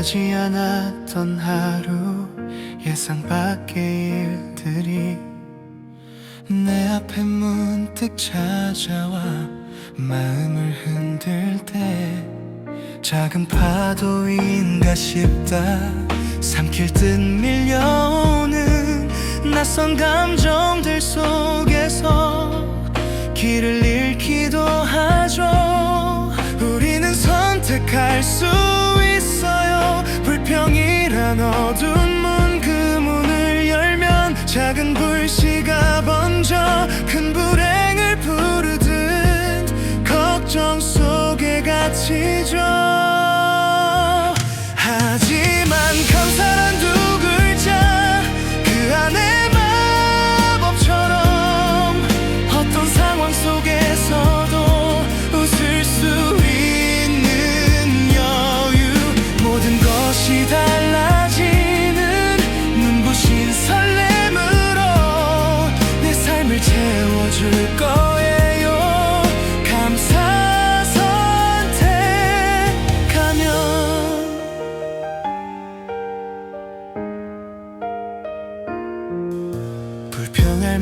뜻하지 않았던 하루 예상 밖의 일들이 내 앞에 문득 찾아와 마음을 흔들 때 작은 파도인가 싶다. 삼킬 듯 밀려오는 낯선 감정들 속에서 길을 잃기도 하죠. 우리는 선택할 수 불평이란 어두운 문 그 문을 열면 작은 불씨가 번져 큰 불행을 부르듯 걱정 속에 갇히죠. 하지만 감사란 두 글자 그 안에 마법처럼 어떤 상황 속에서도 웃을 수 있는 여유. 모든 것이 달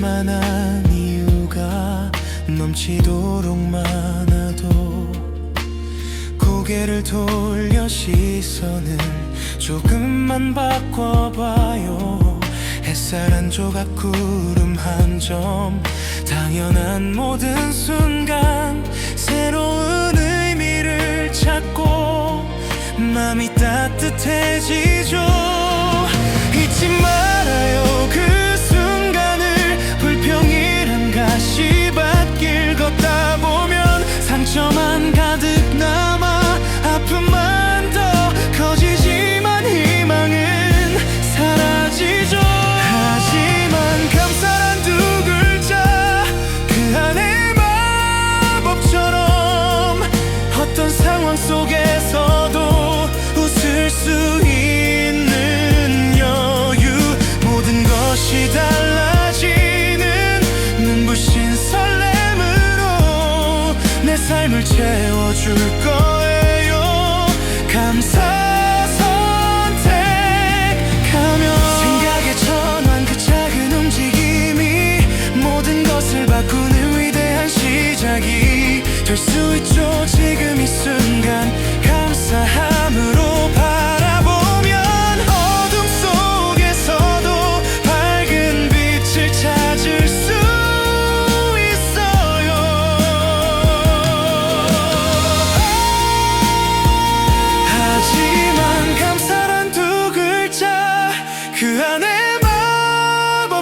만한 이유가 넘치도록 많아도 고개를 돌려 시선을 조금만 바꿔봐요. 햇살 한 조각 구름 한 점 당연한 모든 순간 새로운 의미를 찾고 마음이 따뜻해지죠. 잊지 말 채워줄 거예요. 감사 선택하며 생각에 전환 그 작은 움직임이 모든 것을 바꾸는 위대한 시작이 될 수 있죠